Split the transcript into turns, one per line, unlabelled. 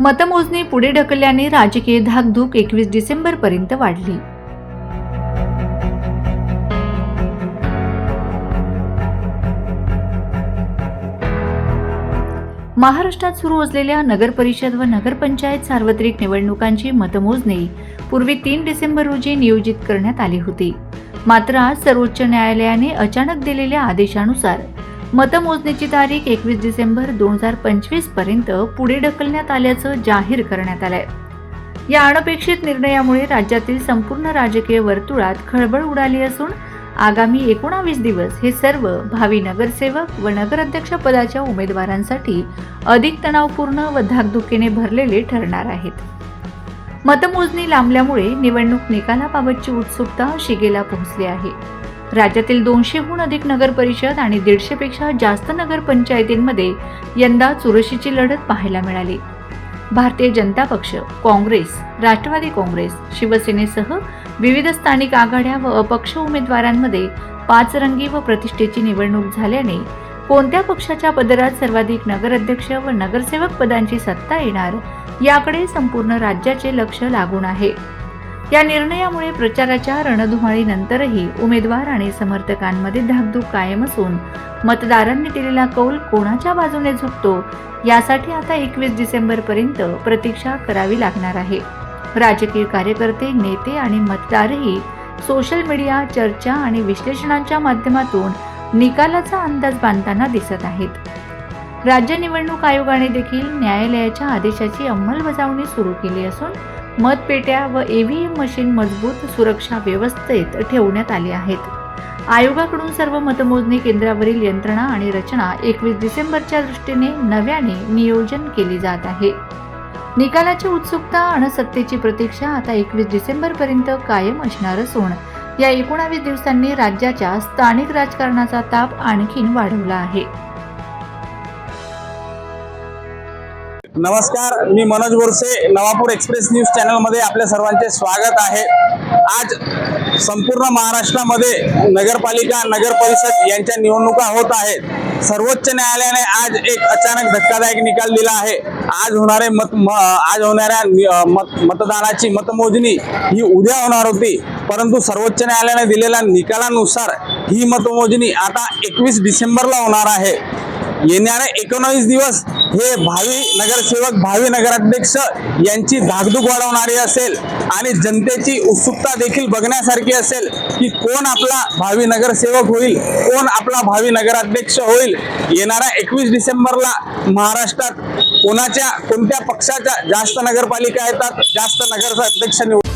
मतमोजणी पुढे ढकलल्याने राजकीय धाकधूक एकवीस डिसेंबरपर्यंत वाढली. महाराष्ट्रात सुरू असलेल्या नगरपरिषद व नगरपंचायत सार्वत्रिक निवडणुकांची मतमोजणी पूर्वी तीन डिसेंबर रोजी नियोजित करण्यात आली होती. मात्र आज सर्वोच्च न्यायालयाने अचानक दिलेल्या आदेशानुसार मतमोजणीची तारीख एकवीस डिसेंबर दोन हजार पंचवीसपर्यंत पुढे ढकलण्यात आल्याचं जाहीर करण्यात आलंय. या अनपेक्षित निर्णयामुळे राज्यातील संपूर्ण राजकीय वर्तुळात खळबळ उडाली असून आगामी एकोणावीस दिवस हे सर्व भावी नगरसेवक व नगराध्यक्ष पदाच्या उमेदवारांसाठी अधिक तणावपूर्ण व धाकधुकीने भरलेले ठरणार आहेत. मतमोजणी लांबल्यामुळे निवडणूक निकालाबाबतची उत्सुकता शिगेला पोहोचली आहे. राज्यातील दोनशेहून अधिक नगर परिषद आणि दीडशेपेक्षा जास्त नगरपंचायतींमध्ये यंदा चुरशीची लढत पाहायला मिळाली. भारतीय जनता पक्ष काँग्रेस राष्ट्रवादी काँग्रेस शिवसेनेसह विविध स्थानिक आघाड्या व अपक्ष उमेदवारांमध्ये पाच रंगी व प्रतिष्ठेची निवडणूक झाल्याने कोणत्या पक्षाच्या पदरात सर्वाधिक नगराध्यक्ष व नगरसेवक पदांची सत्ता येणार याकडे संपूर्ण राज्याचे लक्ष लागून आहे. या निर्णयामुळे प्रचाराच्या रणधुमाळीनंतरही उमेदवार आणि समर्थकांमध्ये धाकधूक कायम असून मतदारांनी दिलेला कौल कोणाच्या बाजूने झुकतो यासाठी आता एकवीस डिसेंबर पर्यंत प्रतीक्षा करावी लागणार आहे. राजकीय कार्यकर्ते नेते आणि मतदारही सोशल मीडिया चर्चा आणि विश्लेषणांच्या माध्यमातून निकालाचा अंदाज बांधताना दिसत आहेत. राज्य निवडणूक आयोगाने देखील न्यायालयाच्या आदेशाची अंमलबजावणी सुरू केली असून मतपेट्या व ईव्हीएम मशीन मजबूत सुरक्षा व्यवस्थेत ठेवण्यात आली आहेत. आयोगाकडून सर्व मतमोजणी केंद्रावरील यंत्रणा आणि रचना एकवीस डिसेंबरच्या दृष्टीने नव्याने नियोजन केली जात आहे. निकालाची उत्सुकता आणि सत्तेची प्रतीक्षा आता एकवीस डिसेंबरपर्यंत कायम असणार असून या एकोणावीस दिवसांनी राज्याच्या स्थानिक राजकारणाचा ताप आणखीन वाढवला आहे.
नमस्कार मी मनोज बोरसे नवापूर एक्सप्रेस न्यूज चॅनलमध्ये आपल्या सर्वांचे स्वागत आहे. आज संपूर्ण महाराष्ट्रामध्ये नगरपालिका नगर परिषद यांच्या निवडणुका होत आहेत. सर्वोच्च न्यायालयाने आज एक अचानक धक्कादायक निकाल दिला आहे. आज होणारे मत म- आज होणाऱ्या मत मतदानाची मतमोजणी ही उद्या होणार होती. परंतु सर्वोच्च न्यायालयाने दिलेल्या निकालानुसार ही मतमोजणी आता एकवीस डिसेंबरला होणार आहे. येणारे एकोणावीस दिवस हे भावी नगरसेवक भावी नगराध्यक्ष यांची धाकधूक वाढवणारी असेल आणि जनतेची उत्सुकता देखील बघण्यासारखी असेल की कोण आपला भावी नगरसेवक होईल कोण आपला भावी नगराध्यक्ष होईल. येणाऱ्या एकवीस डिसेंबरला महाराष्ट्रात कोणाच्या कोणत्या पक्षाच्या जास्त नगरपालिका येतात जास्त नगराध्यक्ष निवड